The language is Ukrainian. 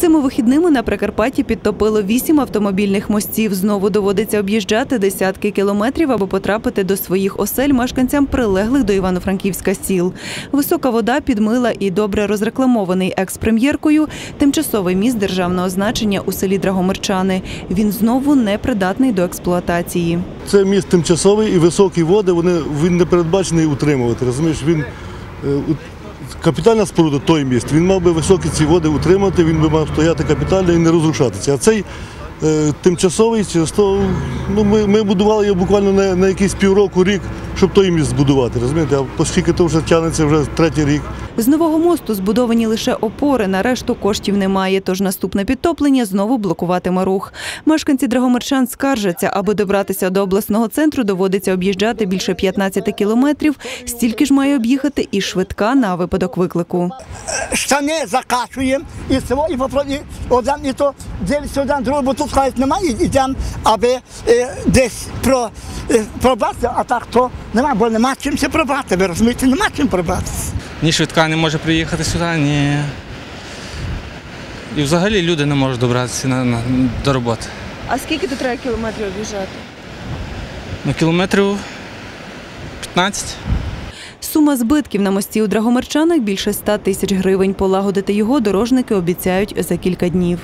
Цими вихідними на Прикарпатті підтопило вісім автомобільних мостів. Знову доводиться об'їжджати десятки кілометрів, аби потрапити до своїх осель мешканцям прилеглих до Івано-Франківська сіл. Висока вода підмила і добре розрекламований екс-прем'єркою тимчасовий міст державного значення у селі Драгомирчани. Він знову непридатний до експлуатації. Це міст тимчасовий і високі води, вони, він не передбачений утримувати. Розумієш, він е, капітальна споруда, той міст, він мав би високі ці води утримати, він би мав стояти капітально і не розрушатися. А цей е, тимчасовий, через то ну, ми, ми будували його буквально на, на якийсь півроку, рік, щоб той міст збудувати. Розумієте, а оскільки то вже тягнеться вже третій рік. З нового мосту збудовані лише опори, на решту коштів немає, тож наступне підтоплення знову блокуватиме рух. Мешканці Драгомирчан скаржаться, аби добратися до обласного центру, доводиться об'їжджати більше 15 кілометрів. Стільки ж має об'їхати і швидка на випадок виклику. штани закачуємо і село, і попробуємо один і то дивиться один другий, бо тут кажуть, немає, йдемо, аби е, десь про, е, пробратися, а так то немає, бо нема чим це пробрати, ви розумієте, нема чим пробратися. Ні швидка не може приїхати сюди, ні. І взагалі люди не можуть добратися на, на, до роботи. А скільки тут треба кілометрів об'їжджати? Ну, кілометрів 15. Сума збитків на мості у Драгомирчанах більше 100 тисяч гривень. Полагодити його дорожники обіцяють за кілька днів.